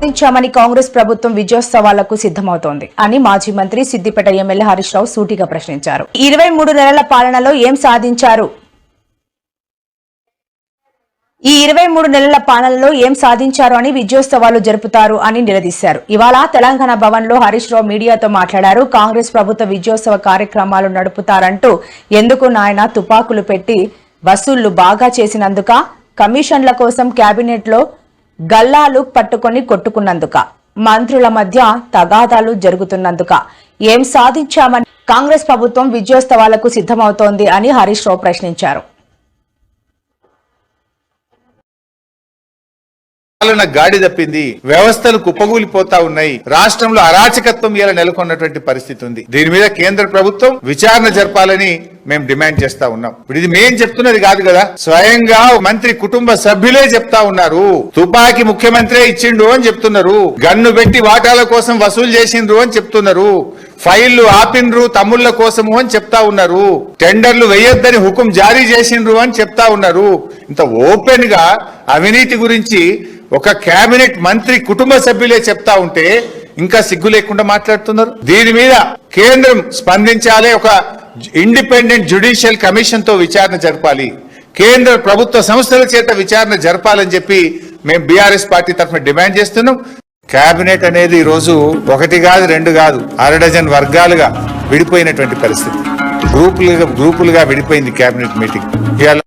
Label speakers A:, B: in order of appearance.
A: సాధించామని కాంగ్రెస్ ప్రభుత్వం విజయోత్సవాలకు సిద్దమవుతోంది అని మాజీ మంత్రి సిద్దిపేట ఎమ్మెల్యే హరీష్ రావు సూటిగా ప్రశ్నించారు. ఇరవై మూడు నెలల పాలనలో ఏం సాధించారు? ఈ ఇరవై మూడు నెలల పాలనలో ఏం సాధించారు అని విజయోత్సవాలు జరుపుతారు అని నిలదీశారు. ఇవాళ తెలంగాణ భవన్లో హరీష్ రావు మీడియాతో మాట్లాడారు. కాంగ్రెస్ ప్రభుత్వ విజయోత్సవ కార్యక్రమాలు నడుపుతారంటూ ఎందుకు నాయన తుపాకులు పెట్టి వసూళ్ళు బాగా చేసినందుక? కమిషన్ల కోసం కేబినెట్లో గల్లాలు పట్టుకొని కొట్టుకున్నందుక మంత్రుల మధ్య తగాదాలు జరుగుతున్నందుక. ఏం సాధించామని కాంగ్రెస్ ప్రభుత్వం విజయోత్సవాలకు సిద్ధమవుతోంది అని హరీష్ రావు ప్రశ్నించారు.
B: పాలన గాడి తప్పింది. వ్యవస్థలు కుప్పగూలిపోతా ఉన్నాయి. రాష్ట్రంలో అరాచకత్వం ఇలా నెలకొన్నటువంటి పరిస్థితి ఉంది. దీని మీద కేంద్ర ప్రభుత్వం విచారణ జరపాలని మేము డిమాండ్ చేస్తా ఉన్నాం. ఇప్పుడు ఇది మేం చెప్తున్నది కాదు కదా? స్వయంగా మంత్రి కుటుంబ సభ్యులే చెప్తా ఉన్నారు. తుపాకి ముఖ్యమంత్రి ఇచ్చిండు అని చెప్తున్నారు. గన్ను పెట్టి వాటాల కోసం వసూలు చేసిండ్రు అని చెప్తున్నారు. ఫైళ్ళు ఆపిండ్రు తమ్ముళ్ళ కోసము అని చెప్తా ఉన్నారు. టెండర్లు వేయొద్దని హుకుం జారీ చేసిండ్రు అని చెప్తా ఉన్నారు. ఇంత ఓపెన్గా అవినీతి గురించి ఒక కేబినెట్ మంత్రి కుటుంబ సభ్యులే చెప్తా ఉంటే ఇంకా సిగ్గు లేకుండా మాట్లాడుతున్నారు. దీని మీద కేంద్రం స్పందించాలి ఒక ఇండిపెండెంట్ జ్యుడిషియల్ కమిషన్తో విచారణ జరపాలి. కేంద్ర ప్రభుత్వ సంస్థల చేత విచారణ జరపాలని చెప్పి మేము బీఆర్ఎస్ పార్టీ తరఫున డిమాండ్ చేస్తున్నాం. కేబినెట్ అనేది ఈ రోజు ఒకటి కాదు రెండు కాదు అర డజన్ వర్గాలుగా విడిపోయినటువంటి పరిస్థితి. గ్రూపులుగా గ్రూపులుగా విడిపోయింది కేబినెట్ మీటింగ్ ఇవాళ